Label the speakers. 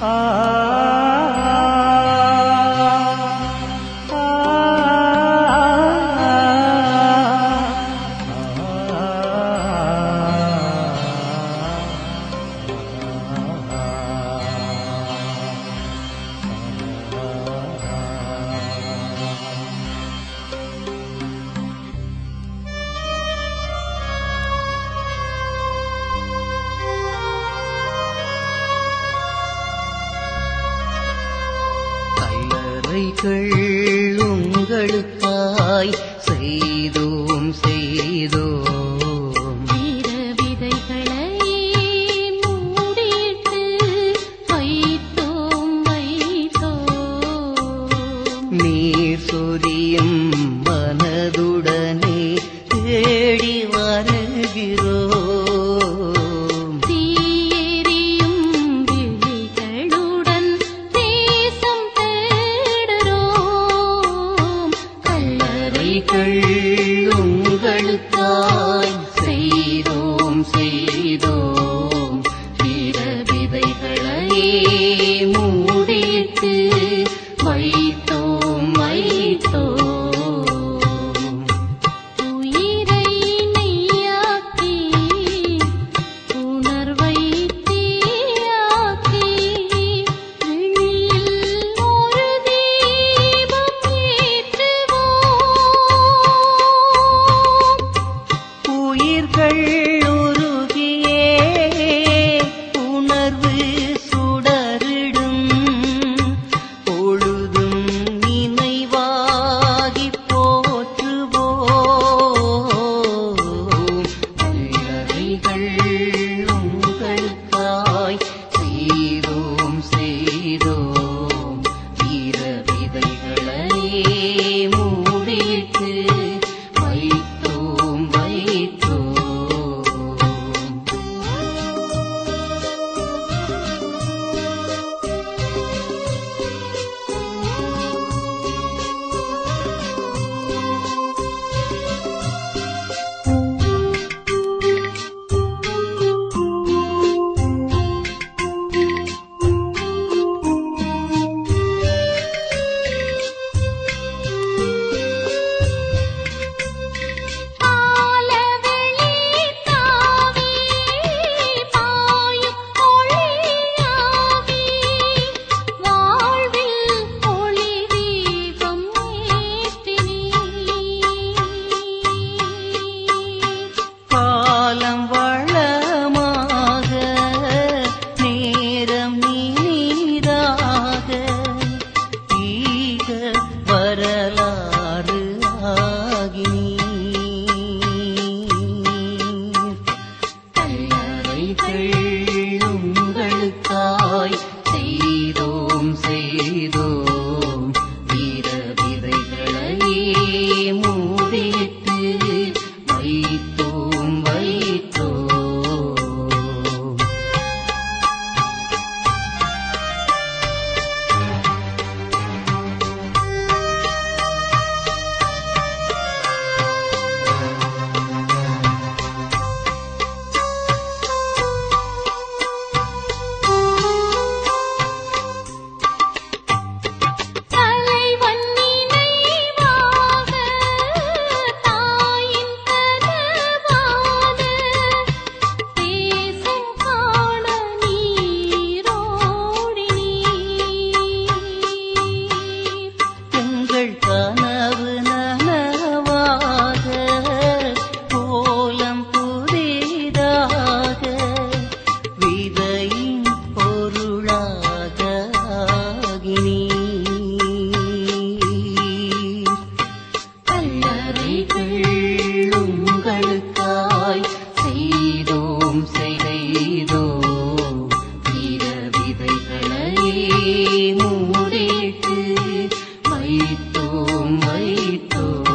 Speaker 1: Ah. அவைகள் உங்களுக்காய் செய்தோம் செய்தோம்.
Speaker 2: கை perdido. मै तु